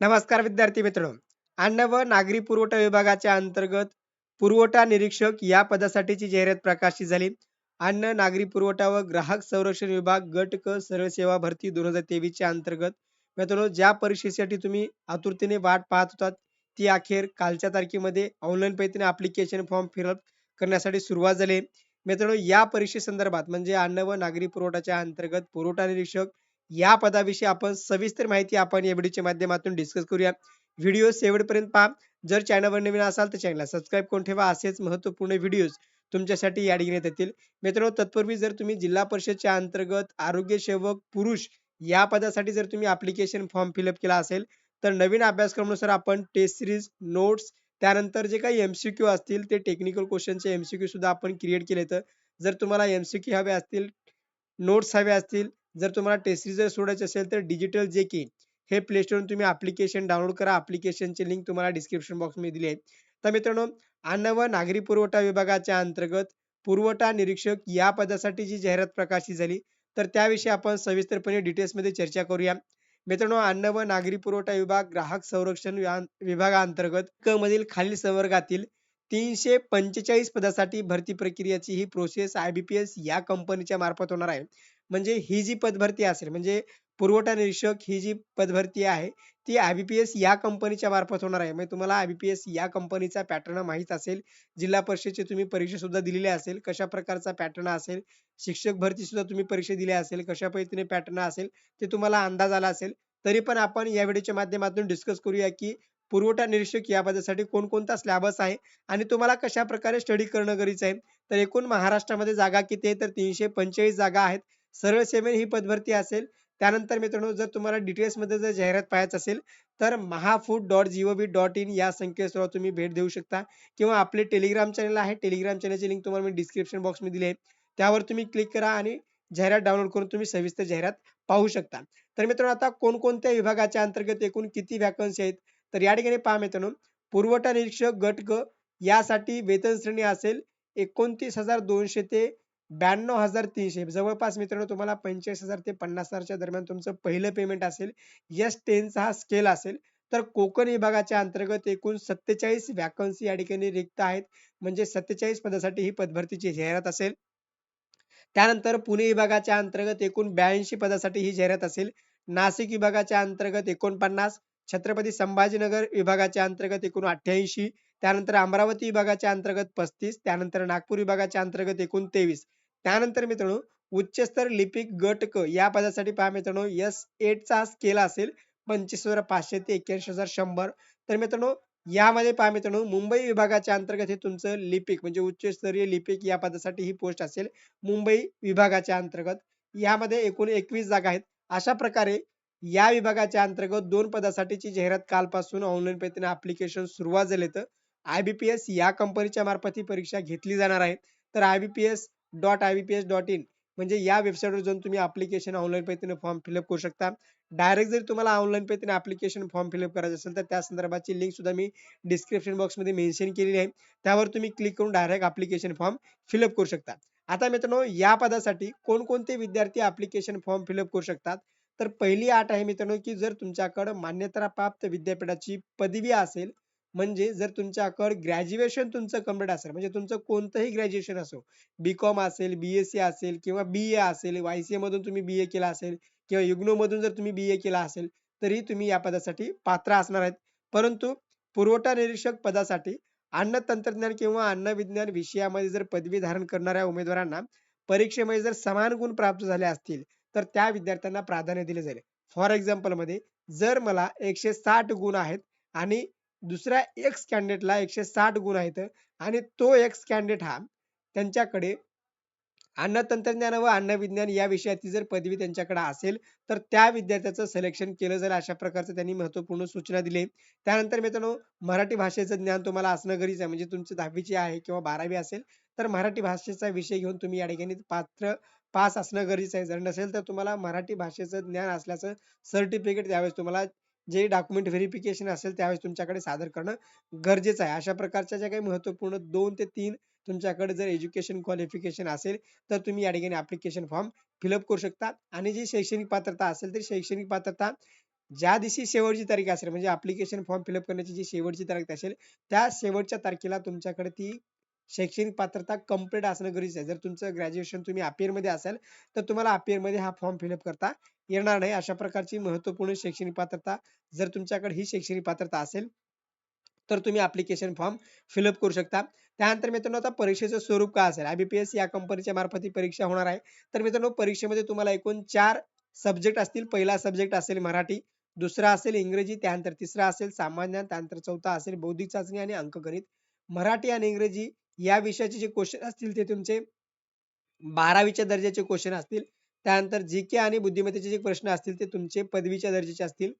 नमस्कार विद्यार्थी मित्र. अन्न व नागरी पुरवठा विभागाच्या अंतर्गत पुरवठा निरीक्षक या पदासाठीची जाहिरात प्रकाशित झाली. अन्न नागरी पुरवठा व ग्राहक संरक्षण विभाग गट क सरळ सेवा भरती दोन हजार तेवीसच्या अंतर्गत. मित्रांनो ज्या परीक्षेसाठी तुम्ही आतुरतेने वाट पाहत होतात ती अखेर कालच्या तारखेमध्ये ऑनलाईन पद्धतीने अप्लिकेशन फॉर्म फिलअप करण्यासाठी सुरुवात झाली. मित्रांनो या परीक्षेसंदर्भात म्हणजे अन्न व नागरी पुरवठाच्या अंतर्गत पुरवठा निरीक्षक या पदाविषयी आपण सविस्तर माहिती आपण या व्हिडिओच्या माध्यमातून डिस्कस करूया. व्हिडिओ शेवटपर्यंत पहा. जर चॅनलवर नवीन असाल तर चॅनलला सबस्क्राईब करून ठेवा. असेच महत्त्वपूर्ण व्हिडिओज तुमच्यासाठी या ठिकाणी येतील. मित्रांनो तत्पूर्वी जर तुम्ही जिल्हा परिषदच्या अंतर्गत आरोग्य सेवक पुरुष या पदासाठी जर तुम्ही अप्लिकेशन फॉर्म फिलअप केला असेल तर नवीन अभ्यासक्रमानुसार आपण टेस्ट सिरीज नोट्स त्यानंतर जे काही एमसीक्यू असतील ते टेक्निकल क्वेश्चनचे एमसीक्यू सुद्धा आपण क्रिएट केले तर जर तुम्हाला एमसीक्यू हवे असतील नोट्स हवे असतील जर तुम्हाला टेस्ट रिझल्ट सोडायचे असेल तर डिजिटल जे की हे प्ले स्टोरून तुम्ही अप्लिकेशन डाउनलोड करा. अप्लिकेशनची लिंक तुम्हाला डिस्क्रिप्शन बॉक्समध्ये दिली आहे तर मित्रांनो अन्न व नागरी पुरवठा विभागाच्या अंतर्गत पुरवठा निरीक्षक या पदासाठी जी जाहिरात प्रकाशित झाली तर त्याविषयी आपण सविस्तरपणे डिटेल्समध्ये चर्चा करूया. मित्रांनो अन्न व नागरी पुरवठा विभाग ग्राहक संरक्षण विभागाअंतर्गत क मधील खालील संवर्गातील तीनशे पंचेचाळीस पदासाठी भरती प्रक्रियेची ही प्रोसेस आयबीपीएस या कंपनीच्या मार्फत होणार आहे. म्हणजे ही जी पदभरती असेल म्हणजे पुरवठा निरीक्षक ही जी पदभरती आहे ती आयबीपीएस या कंपनीच्या मार्फत होणार आहे. म्हणजे तुम्हाला आयबीपीएस या कंपनीचा पॅटर्न माहीत असेल जिल्हा परिषदेची तुम्ही परीक्षा सुद्धा दिलेली असेल कशा प्रकारचा पॅटर्न असेल शिक्षक भरती सुद्धा तुम्ही परीक्षा दिल्या असेल कशा पद्धतीने पॅटर्न असेल ते तुम्हाला अंदाज आला असेल तरी पण आपण या व्हिडिओच्या माध्यमातून डिस्कस करूया की पुरवठा निरीक्षक या पदासाठी कोणकोणता स्लॅबस आहे आणि तुम्हाला कशा प्रकारे स्टडी करणं गरजेचं आहे. तर एकूण महाराष्ट्रामध्ये जागा किती आहे? तर तीनशे पंचेचाळीस जागा आहेत. सरळ सेवेने ही पदभरती असेल. त्यानंतर मित्रांनो जर तुम्हाला डिटेल्समध्ये जर जाहिरात पाहायचं असेल तर Mahafood dot G O V dot in या संकेतस्थळावर तुम्ही भेट देऊ शकता. किंवा आपले टेलिग्राम चॅनल आहे. टेलिग्राम चॅनलची लिंक तुम्हाला मी डिस्क्रिप्शन बॉक्समध्ये दिली आहे. त्यावर तुम्ही क्लिक करा आणि जाहिरात डाउनलोड करून तुम्ही सविस्तर जाहिरात पाहू शकता. तर मित्रांनो आता कोणकोणत्या विभागाच्या अंतर्गत एकूण किती व्हॅकन्सी आहेत? तर या ठिकाणी पहा मित्रांनो पुरवठा निरीक्षक गट ग यासाठी वेतन श्रेणी असेल एकोणतीस हजार दोनशे ते ब्याण्णव हजार तीनशे. जवळपास मित्रांनो तुम्हाला पंचेचाळीस हजार ते पन्नास हजारच्या दरम्यान तुमचं पहिलं पेमेंट असेल. यस टेनचा हा स्केल असेल. तर कोकण विभागाच्या अंतर्गत एकूण सत्तेचाळीस वॅकन्सी या ठिकाणी रिक्त आहेत. म्हणजे सत्तेचाळीस पदासाठी ही पदभरतीची जाहिरात असेल. त्यानंतर पुणे विभागाच्या अंतर्गत एकूण ब्याऐंशी पदासाठी ही जाहिरात असेल. नाशिक विभागाच्या अंतर्गत एकोणपन्नास. छत्रपती संभाजीनगर विभागाच्या अंतर्गत एकूण अठ्ठ्याऐंशी. त्यानंतर अमरावती विभागाच्या अंतर्गत पस्तीस त्यानंतर नागपूर विभागाच्या अंतर्गत एकूण तेवीस त्यानंतर मित्रांनो उच्चस्तर लिपिक गट क या पदासाठी पहा मित्रांनो एस चा स्केल असेल पंचवीस हजार पाचशे ते एक्क्याऐंशी हजार शंभर. तर मित्रांनो यामध्ये पहा मित्रांनो मुंबई विभागाच्या अंतर्गत हे तुमचं लिपिक म्हणजे उच्चस्तरीय लिपिक या पदासाठी ही पोस्ट असेल मुंबई विभागाच्या अंतर्गत. यामध्ये एकूण एकवीस जागा आहेत. अशा प्रकारे या विभागाच्या अंतर्गत दोन पदासाठीची जाहिरात कालपासून ऑनलाईन पद्धतीने अप्लिकेशन सुरुवात झाले तर आयबीपीएस या कंपनीच्या मार्फत ही परीक्षा घेतली जाणार आहे. तर IBPS dot IBPS dot in म्हणजे या वेबसाईटवर जाऊन तुम्ही अप्लिकेशन ऑनलाईन पद्धतीने फॉर्म फिलअप करू शकता. डायरेक्ट जर तुम्हाला ऑनलाईन पद्धतीने अप्लिकेशन फॉर्म फिलअप करायचं असेल तर त्या संदर्भाची लिंक सुद्धा मी डिस्क्रिप्शन बॉक्समध्ये मेन्शन केलेली आहे. त्यावर तुम्ही क्लिक करून डायरेक्ट अप्लिकेशन फॉर्म फिलअप करू शकता. आता मित्रांनो या पदासाठी कोणकोणते विद्यार्थी अप्लिकेशन फॉर्म फिलअप करू शकतात? तर पहिली अट आहे मित्रांनो की जर तुमच्याकडे मान्यता प्राप्त विद्यापीठाची पदवी असेल म्हणजे जर तुमच्याकडे ग्रॅज्युएशन तुमचं कंप्लीट असेल म्हणजे तुमचं कोणतंही ग्रॅज्युएशन असो बी कॉम असेल बीएससी असेल किंवा बी ए असेल वायसीए मधून तुम्ही बी ए केला असेल किंवा युग्नो मधून जर तुम्ही बी ए केला असेल तरी तुम्ही या पदासाठी पात्र असणार आहेत. परंतु पुरवठा निरीक्षक पदासाठी अन्न तंत्रज्ञान किंवा अन्न विज्ञान विषयामध्ये जर पदवी धारण करणाऱ्या उमेदवारांना परीक्षेमध्ये जर समान गुण प्राप्त झाले असतील तर त्या विद्यार्थ्यांना प्राधान्य दिले जाईल. फॉर एक्झाम्पलमध्ये जर मला एकशे साठ गुण आहेत आणि दुसऱ्या एक्स कॅन्डिडेटला एकशे साठ गुण आहेत आणि तो एक्स कॅन्डिडेट हा त्यांच्याकडे अन्न तंत्रज्ञान व अन्न विज्ञान या विषयाची जर पदवी त्यांच्याकडे असेल तर त्या विद्यार्थ्याचं सिलेक्शन केलं जाईल अशा प्रकारचं त्यांनी महत्त्वपूर्ण सूचना दिली. त्यानंतर मित्रांनो मराठी भाषेचं ज्ञान तुम्हाला असणं गरजेचं आहे. म्हणजे तुमची दहावीची आहे किंवा बारावी असेल तर मराठी भाषेचा विषय घेऊन तुम्ही या ठिकाणी पात्र पास असणं गरजेचं आहे. जर नसेल तर तुम्हाला मराठी भाषेचं ज्ञान असल्याचं सर्टिफिकेट त्यावेळेस तुम्हाला जे डॉक्युमेंट व्हेरिफिकेशन असेल त्यावेळेस तुमच्याकडे सादर करणं गरजेचं आहे. अशा प्रकारच्या ज्या काही महत्त्वपूर्ण दोन ते तीन तुमच्याकडे जर एज्युकेशन क्वालिफिकेशन असेल तर तुम्ही या ठिकाणी ऍप्लिकेशन फॉर्म फिलअप करू शकता. आणि जी शैक्षणिक पात्रता असेल तर शैक्षणिक पात्रता ज्या दिवशी शेवटची तारीख असेल म्हणजे ऍप्लिकेशन फॉर्म फिलअप करण्याची जी शेवटची तारीख असेल त्या शेवटच्या तारखेला तुमच्याकडे ती शैक्षणिक पात्रता कंप्लीट असणं गरजेचं आहे. जर तुमचं ग्रॅज्युएशन तुम्ही अपियरमध्ये असाल तर तुम्हाला अपियरमध्ये हा फॉर्म फिलअप करता येणार नाही. अशा प्रकारची महत्त्वपूर्ण शैक्षणिक पात्रता जर तुमच्याकडे ही शैक्षणिक पात्रता असेल तर तुम्ही ऍप्लिकेशन फॉर्म फिलअप करू शकता. त्यानंतर मित्रांनो आता परीक्षेचं स्वरूप काय असेल? आयबीपीएस या कंपनीच्या मार्फत ही परीक्षा होणार आहे. तर मित्रांनो परीक्षेमध्ये तुम्हाला एकूण चार सब्जेक्ट असतील. पहिला सब्जेक्ट असेल मराठी दुसरा असेल इंग्रजी त्यानंतर तिसरा असेल सामान्य त्यानंतर चौथा असेल बौद्धिक चाचणी आणि अंकगणित. मराठी आणि इंग्रजी या विषयाचे जे क्वेश्चन असतील ते तुमचे बारावीच्या दर्जाचे क्वेश्चन असतील. त्यानंतर जी के आणि बुद्धिमत्तेचे जे प्रश्न असतील ते तुमचे पदवीच्या दर्जाचे असतील.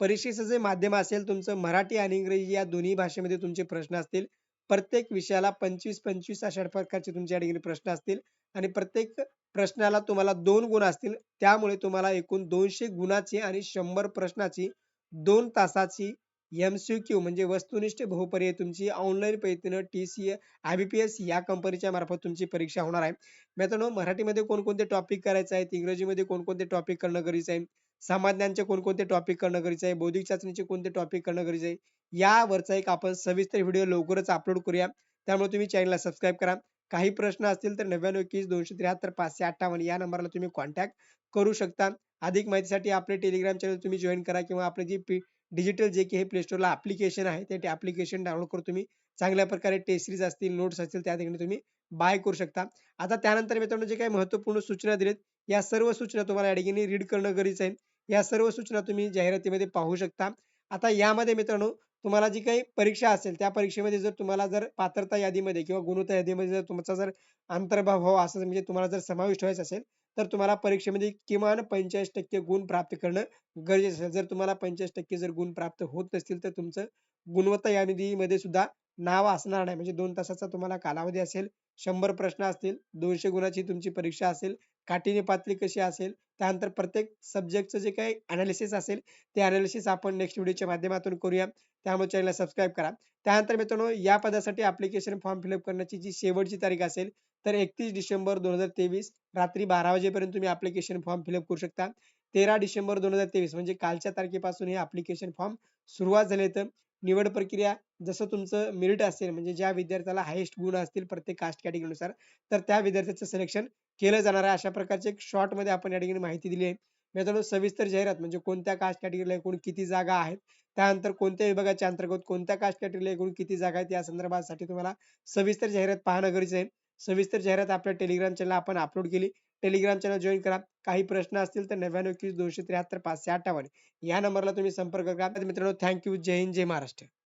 परीक्षेचं जे माध्यम असेल तुमचं मराठी आणि इंग्रजी या दोन्ही भाषेमध्ये तुमचे प्रश्न असतील. प्रत्येक विषयाला पंचवीस पंचवीस अशा प्रकारचे तुमच्या ठिकाणी प्रश्न असतील. आणि प्रत्येक प्रश्नाला तुम्हाला दोन गुण असतील. त्यामुळे तुम्हाला एकूण दोनशे गुणाची आणि शंभर प्रश्नाची दोन तासाची एम सी क्यू म्हणजे वस्तुनिष्ठ बहुपर्याय तुमची ऑनलाईन पद्धतीनं टी सी एस या कंपनीच्या मार्फत तुमची परीक्षा होणार आहे. मित्रांनो मराठीमध्ये कोणकोणते टॉपिक करायचे आहेत? इंग्रजीमध्ये कोणकोणते टॉपिक करणं गरजेचं आहे? समाज्ञानचे कोणकोणते टॉपिक करणं गरजेचं आहे? बौद्धिक चाचणीचे कोणते टॉपिक करणं गरजेचं आहे? यावरचा एक आपण सविस्तर व्हिडिओ लवकरच अपलोड करूया. त्यामुळे तुम्ही चॅनलला सबस्क्राईब करा. काही प्रश्न असतील तर नव्याण्णव एकवीस दोनशे त्र्याहत्तर पाचशे अठ्ठावन्न या नंबरला तुम्ही कॉन्टॅक्ट करू शकता. अधिक माहितीसाठी आपले टेलिग्राम चॅनल तुम्ही जॉईन करा किंवा आपले जी पी डिजिटल जे की हे प्ले स्टोरला ऍप्लिकेशन आहे ते ऍप्लिकेशन डाउनलोड करून तुम्ही चांगल्या प्रकारे टेस्ट सिरीज असतील नोट्स असतील त्या ठिकाणी तुम्ही बाय करू शकता. आता त्यानंतर मित्रांनो जे काही महत्त्वपूर्ण सूचना दिलेत या सर्व सूचना तुम्हाला या ठिकाणी रीड करणं गरजेचं आहे. या सर्व सूचना तुम्ही जाहिरातीमध्ये पाहू शकता. आता यामध्ये मित्रांनो तुम्हाला जी काही परीक्षा असेल त्या परीक्षेमध्ये जर तुम्हाला जर पात्रता यादीमध्ये किंवा गुणवत्ता यादीमध्ये जर तुमचा जर अंतर्भाव व्हावा असं म्हणजे तुम्हाला जर समाविष्ट व्हायचं असेल तर तुम्हाला परीक्षेमध्ये किमान पंचेचाळीस टक्के गुण प्राप्त करणं गरजेचं असेल. जर तुम्हाला पंचेचाळीस टक्के जर गुण प्राप्त होत नसतील तर तुमचं गुणवत्ता यादीमध्ये सुद्धा नाव असणार नाही. म्हणजे दोन तासाचा तुम्हाला कालावधी असेल शंभर प्रश्न असतील दोनशे गुणाची तुमची परीक्षा असेल काठीने पातळी कशी असेल त्यानंतर प्रत्येक सब्जेक्टचं जे काही अनालिसिस असेल ते अनालिसिस आपण नेक्स्ट व्हिडिओच्या माध्यमातून करूया. त्यामुळे चॅनलला सबस्क्राईब करा. त्यानंतर मित्रांनो या पदासाठी ऍप्लिकेशन फॉर्म फिलअप करण्याची जी शेवटची तारीख असेल तर एकतीस डिसेंबर दोन हजार तेवीस रात्री बारा वाजेपर्यंत तुम्ही ऍप्लिकेशन फॉर्म फिलअप करू शकता. तेरा डिसेंबर दोन हजार तेवीस म्हणजे कालच्या तारखेपासून हे ऍप्लिकेशन फॉर्म सुरुवात झाले तर निवड प्रक्रिया जसं तुमचं मेरिट असेल म्हणजे ज्या विद्यार्थ्याला हायेस्ट गुण असतील प्रत्येक कास्ट कॅटेगरीनुसार तर त्या विद्यार्थ्याचं सिलेक्शन केलं जाणार आहे. अशा प्रकारचे एक शॉर्टमध्ये आपण या ठिकाणी माहिती दिली आहे. मित्रांनो सविस्तर जाहिरात म्हणजे कोणत्या कास्ट कॅटेगरीला एकूण किती जागा आहेत त्यानंतर कोणत्या विभागाच्या अंतर्गत कोणत्या कास्ट कॅटेगरीला एकूण किती जागा आहेत या संदर्भासाठी तुम्हाला सविस्तर जाहिरात पाहणं गरजेचं आहे. सविस्तर जाहिरात आपल्या टेलिग्राम चॅनल आपण अपलोड केली. टेलिग्राम चॅनल जॉईन करा. काही प्रश्न असतील तर नव्याण्णव एकवीस दोनशे त्र्याहत्तर पाचशे अठ्ठावन्न या नंबरला तुम्ही संपर्क करा. मित्रांनो थँक्यू जय हिंद जय महाराष्ट्र.